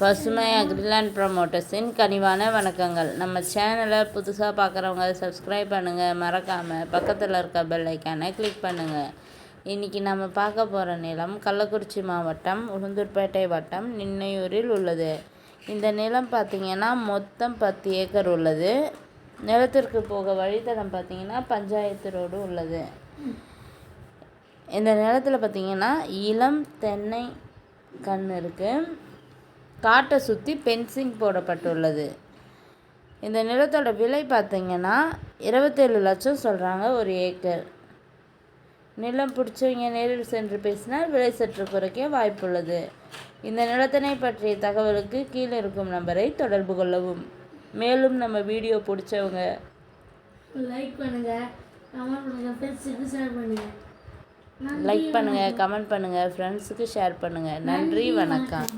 பசுமை அக்ரிலாண்ட் ப்ரமோட்டர்ஸின் கனிவான வணக்கங்கள். நம்ம சேனலை புதுசாக பார்க்குறவங்க சப்ஸ்கிரைப் பண்ணுங்கள் மறக்காமல் பக்கத்தில் இருக்க பெல் ஐக்கானை கிளிக் பண்ணுங்கள் இன்றைக்கி நம்ம பார்க்க போகிற நிலம் கள்ளக்குறிச்சி மாவட்டம் உளுந்தூர்பேட்டை வட்டம் நின்னையூரில் உள்ளது. இந்த நிலம் பார்த்திங்கன்னா மொத்தம் பத்து ஏக்கர் உள்ளது. நிலத்திற்கு போக வழித்தடம் பார்த்திங்கன்னா பஞ்சாயத்து ரோடு உள்ளது. இந்த நிலத்தில் பார்த்திங்கன்னா இளம் தென்னை கண் இருக்குது காட்டை சுற்றி பென்சிங் போடப்பட்டுள்ளது. இந்த நிலத்தோட விலை பார்த்திங்கன்னா இருபத்தேழு லட்சம் சொல்கிறாங்க ஒரு ஏக்கர். நிலம் பிடிச்சவங்க நேரில் சென்று பேசினால் விலை சற்று குறைக்க வாய்ப்புள்ளது. இந்த நிலத்தினை பற்றிய தகவலுக்கு கீழே இருக்கும் நம்பரை தொடர்பு கொள்ளவும். மேலும் நம்ம வீடியோ பிடிச்சவங்க லைக் பண்ணுங்க. கமெண்ட் பண்ணுங்க. ஃப்ரெண்ட்ஸுக்கு ஷேர் பண்ணுங்க. லைக் பண்ணுங்கள் கமெண்ட் பண்ணுங்கள் ஃப்ரெண்ட்ஸுக்கு ஷேர் பண்ணுங்கள் நன்றி வணக்கம்.